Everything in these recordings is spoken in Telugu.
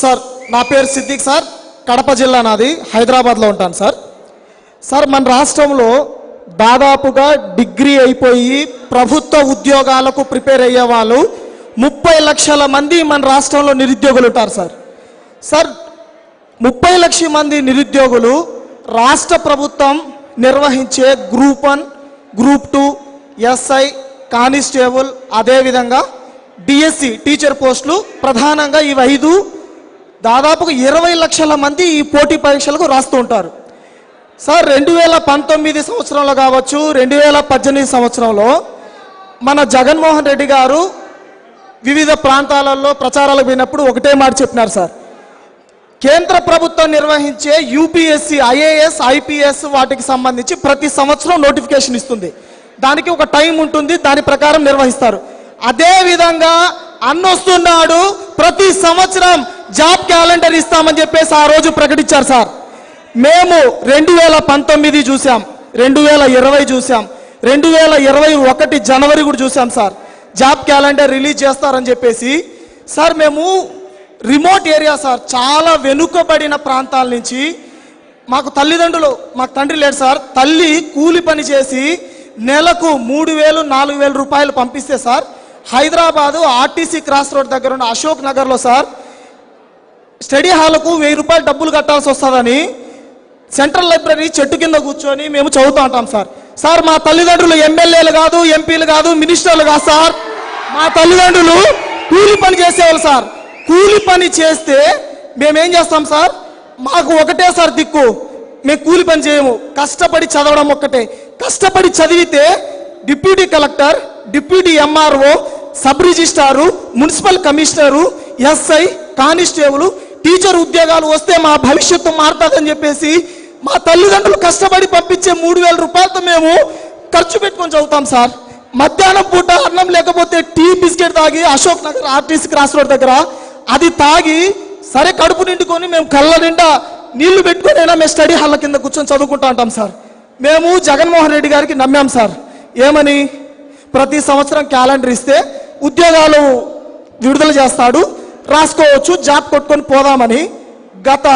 సార్ నా పేరు సిద్దిక్ సార్. కడప జిల్లా నాది. హైదరాబాద్లో ఉంటాను సార్. సార్ మన రాష్ట్రంలో దాదాపుగా డిగ్రీ అయిపోయి ప్రభుత్వ ఉద్యోగాలకు ప్రిపేర్ అయ్యే వాళ్ళు ముప్పై లక్షల మంది మన రాష్ట్రంలో నిరుద్యోగులు ఉంటారు సార్. సార్ ముప్పై లక్షల మంది నిరుద్యోగులు రాష్ట్ర ప్రభుత్వం నిర్వహించే group one group two SI constable అదేవిధంగా డిఎస్సి టీచర్ పోస్టులు ప్రధానంగా ఇవి ఐదు దాదాపుగా ఇరవై లక్షల మంది ఈ పోటీ పరీక్షలకు రాస్తూ ఉంటారు. సార్ రెండు వేల పంతొమ్మిది సంవత్సరంలో కావచ్చు రెండు వేల పద్దెనిమిది సంవత్సరంలో మన జగన్మోహన్ రెడ్డి గారు వివిధ ప్రాంతాలలో ప్రచారాలకు పోయినప్పుడు ఒకటే మాట చెప్పినారు సార్. కేంద్ర ప్రభుత్వం నిర్వహించే యూపీఎస్సి ఐఏఎస్ ఐపీఎస్ వాటికి సంబంధించి ప్రతి సంవత్సరం నోటిఫికేషన్ ఇస్తుంది. దానికి ఒక టైం ఉంటుంది దాని ప్రకారం నిర్వహిస్తారు. అదే విధంగా అన్నొస్తున్నాడు ప్రతి సంవత్సరం జాబ్ క్యాలెండర్ ఇస్తామని చెప్పేసి ఆ రోజు ప్రకటించారు సార్. మేము రెండు వేల పంతొమ్మిది చూసాం రెండు వేల ఇరవై చూసాం రెండు వేల ఇరవై ఒకటి జనవరి కూడా చూసాం సార్. జాబ్ క్యాలెండర్ రిలీజ్ చేస్తారని చెప్పేసి సార్ మేము రిమోట్ ఏరియా సార్ చాలా వెనుకబడిన ప్రాంతాల నుంచి మాకు తల్లిదండ్రులు మాకు తండ్రి లేడు సార్ తల్లి కూలి పని చేసి నెలకు మూడు వేలు నాలుగు వేల రూపాయలు పంపిస్తే sir Hyderabad RTC cross road దగ్గర ఉన్న అశోక్ నగర్లో సార్ స్టడీ హాల్కు వెయ్యి రూపాయలు డబ్బులు కట్టాల్సి వస్తుందని సెంట్రల్ లైబ్రరీ చెట్టు కింద కూర్చొని మేము చదువుతూ ఉంటాం సార్. సార్ మా తల్లిదండ్రులు ఎమ్మెల్యేలు కాదు ఎంపీలు కాదు మినిస్టర్లు కాదు సార్. మా తల్లిదండ్రులు కూలి పని చేసేవాళ్ళు సార్. కూలి పని చేస్తే మేమేం చేస్తాం సార్? మాకు ఒకటే సార్ దిక్కు. మేము కూలి పని చేయము. కష్టపడి చదవడం ఒక్కటే. కష్టపడి చదివితే deputy collector deputy MRO sub registrar municipal commissioner SI constable teacher ఉద్యోగాలు వస్తే మా భవిష్యత్తు మారుతుందని చెప్పేసి మా తల్లిదండ్రులు కష్టపడి పంపించే మూడు వేల రూపాయలతో మేము ఖర్చు పెట్టుకొని చదువుతాం సార్. మధ్యాహ్నం పూట అన్నం లేకపోతే టీ బిస్కెట్ తాగి Ashok Nagar RTC cross road దగ్గర అది తాగి సరే కడుపు నిండుకొని మేము కళ్ళ నిండా నీళ్ళు పెట్టుకొని అయినా మేము స్టడీ హాల్ల కింద కూర్చొని చదువుకుంటా ఉంటాం సార్. మేము జగన్మోహన్ రెడ్డి గారికి నమ్మాం సార్. ఏమని? ప్రతి సంవత్సరం క్యాలెండర్ ఇస్తే ఉద్యోగాలు విడుదల చేస్తాడు. రాసుకోవచ్చు జాబ్ కొట్టుకొని పోదామని. గత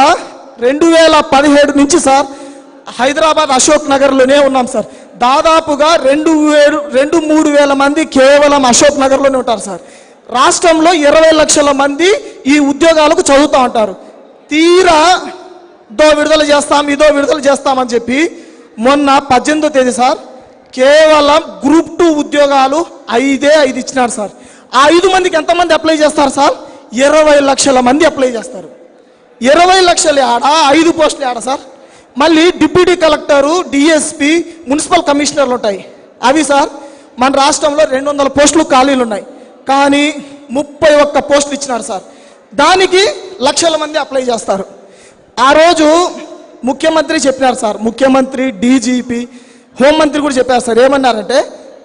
రెండు వేల పదిహేడు నుంచి సార్ హైదరాబాద్ అశోక్ నగర్లోనే ఉన్నాం సార్. దాదాపుగా రెండు వేలు రెండు మూడు వేల మంది కేవలం అశోక్ నగర్లోనే ఉంటారు సార్. రాష్ట్రంలో ఇరవై లక్షల మంది ఈ ఉద్యోగాలకు చదువుతూ ఉంటారు. తీరా దో విడుదల చేస్తాం ఇదో విడుదల చేస్తామని చెప్పి మొన్న పద్దెనిమిదో తేదీ సార్ కేవలం గ్రూప్ టూ ఉద్యోగాలు ఐదే ఐదు ఇచ్చినారు సార్. ఆ ఐదు మందికి ఎంతమంది అప్లై చేస్తారు సార్? ఇరవై లక్షల మంది అప్లై చేస్తారు. ఇరవై లక్షలు ఆడ ఐదు పోస్టులు ఆడ సార్? మళ్ళీ డిప్యూటీ కలెక్టరు డిఎస్పి మున్సిపల్ కమిషనర్లు ఉంటాయి. అవి సార్ మన రాష్ట్రంలో రెండు వందల పోస్టులు ఖాళీలు ఉన్నాయి కానీ ముప్పై ఒక్క పోస్టులు ఇచ్చినారు సార్. దానికి లక్షల మంది అప్లై చేస్తారు. ఆ రోజు ముఖ్యమంత్రి చెప్పినారు సార్. ముఖ్యమంత్రి డీజీపీ హోంమంత్రి కూడా చెప్పారు సార్. ఏమన్నారంటే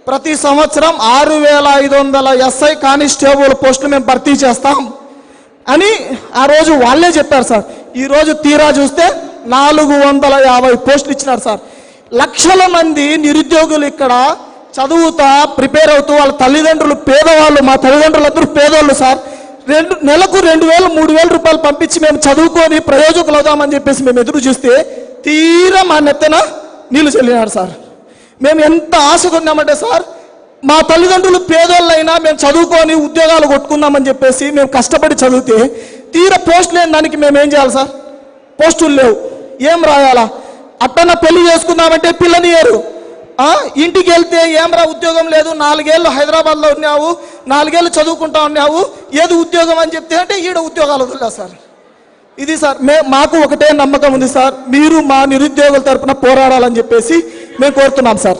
ప్రతి సంవత్సరం ఆరు వేల ఐదు వందల ఎస్ఐ కానిస్టేబుల్ పోస్టులు మేము భర్తీ చేస్తాం. అని ఆ రోజు వాళ్ళే చెప్పారు సార్. ఈరోజు తీరా చూస్తే నాలుగు వందల యాభై పోస్టులు ఇచ్చినారు సార్. లక్షల మంది నిరుద్యోగులు ఇక్కడ చదువుతా ప్రిపేర్ అవుతూ వాళ్ళ తల్లిదండ్రులు పేదవాళ్ళు మా తల్లిదండ్రులందరూ పేదవాళ్ళు సార్. రెండు నెలకు రెండు వేలు మూడు వేల రూపాయలు పంపించి మేము చదువుకొని ప్రయోజకులు అవుదామని చెప్పేసి మేము ఎదురు చూస్తే తీరా మా నెత్తన నీళ్ళు చెల్లినాడు సార్. మేము ఎంత ఆశగా ఉన్నామంటే సార్ మా తల్లిదండ్రులు పేదోళ్ళైనా మేము చదువుకొని ఉద్యోగాలు కొట్టుకుందామని చెప్పేసి మేము కష్టపడి చదివితే తీర పోస్ట్ లేని దానికి మేము ఏం చేయాలి సార్? పోస్టులు లేవు. ఏం రాయాలా? అట్టన పెళ్ళి చేసుకుందామంటే పిల్లనియరు ఇంటికి వెళ్తే ఏమరా ఉద్యోగం లేదు. నాలుగేళ్ళు హైదరాబాద్లో ఉన్నావు. నాలుగేళ్ళు చదువుకుంటా ఉన్నావు. ఏది ఉద్యోగం అని చెప్తే అంటే ఈడ ఉద్యోగాలు వదిలే సార్. ఇది సార్ మే మాకు ఒకటే నమ్మకం ఉంది సార్. మీరు మా నిరుద్యోగుల తరపున పోరాడాలని చెప్పేసి మేము కోరుతున్నాం సార్.